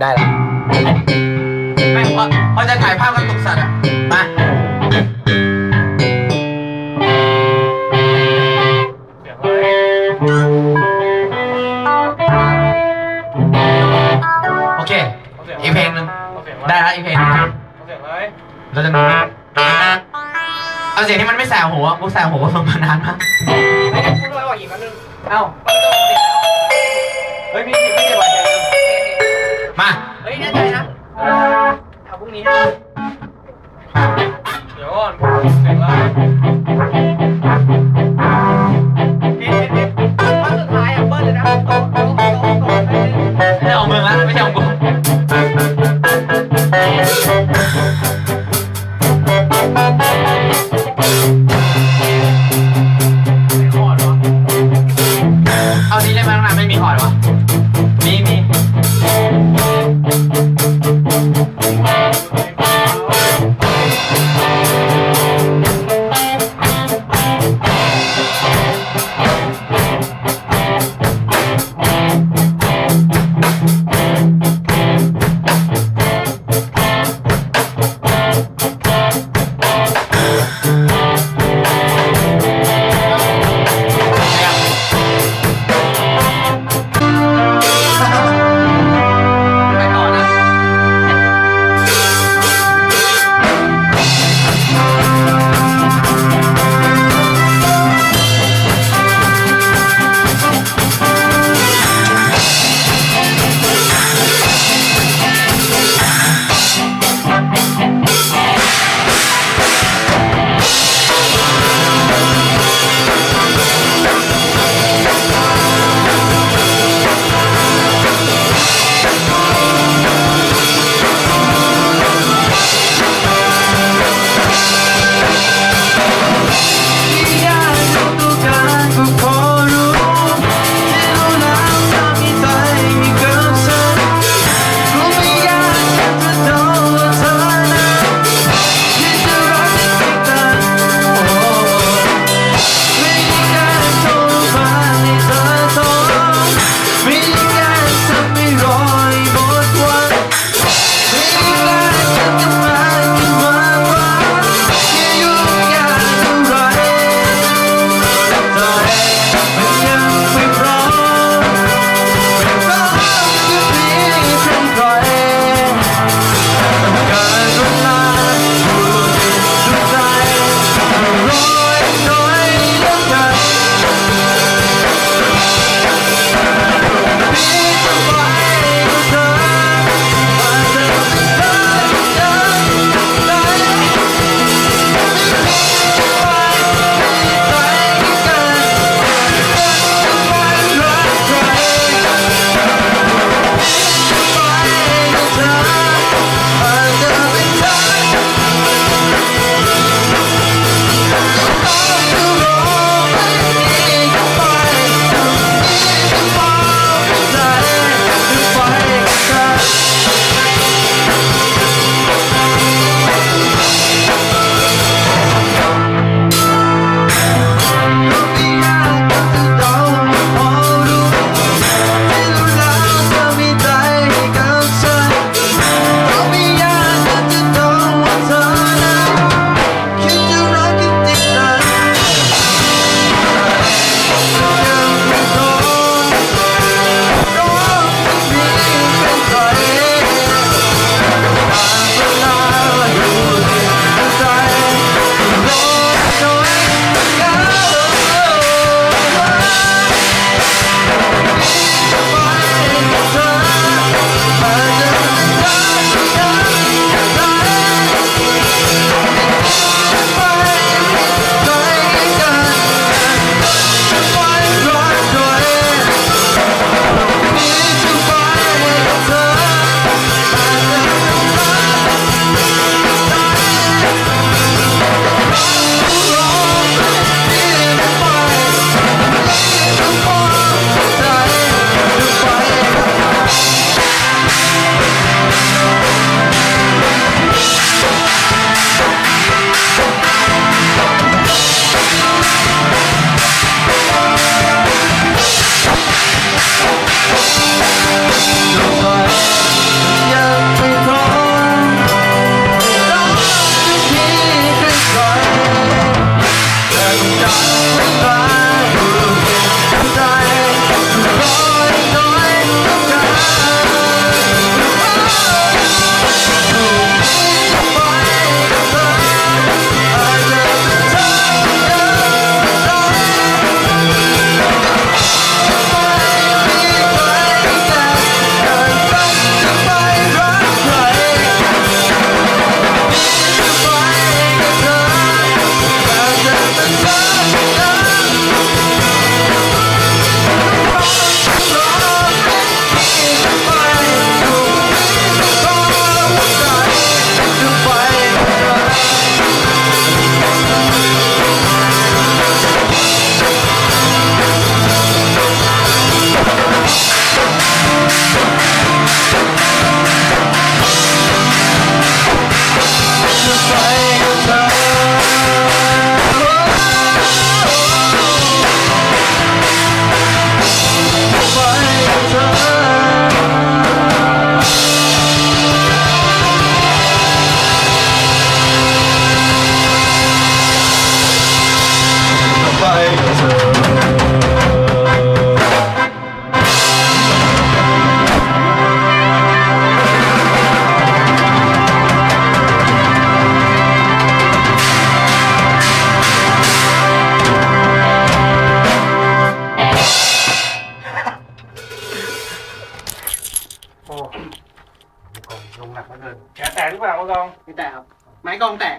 ได้ละไม่พอพอจะถ่ายภาพกระตุกสัตว์อะมาโอเค อีกเพลงหนึ่งได้ละอีกเพลงหนึ่งเราจะมีเอาเสียงที่มันไม่แสบหูอะกูแสบหูฟังมานานมากเอ้าเฮ้ยพี่พี่ไม่ได้บอกใจเดิม มาเฮ้ยแน่ใจนะเอาพรุ่งนี้นะเดี๋ยวก่อนเสร็จแล้วผิดผิดผิดข้อสุดท้ายอะเบิ้เลยนะตกตกตกตกไม่ใช่ของมึงละไม่ใช่ของกูเอานี้ได้ไหมน้องนายไม่มีหอดวะ ไม้กองแตก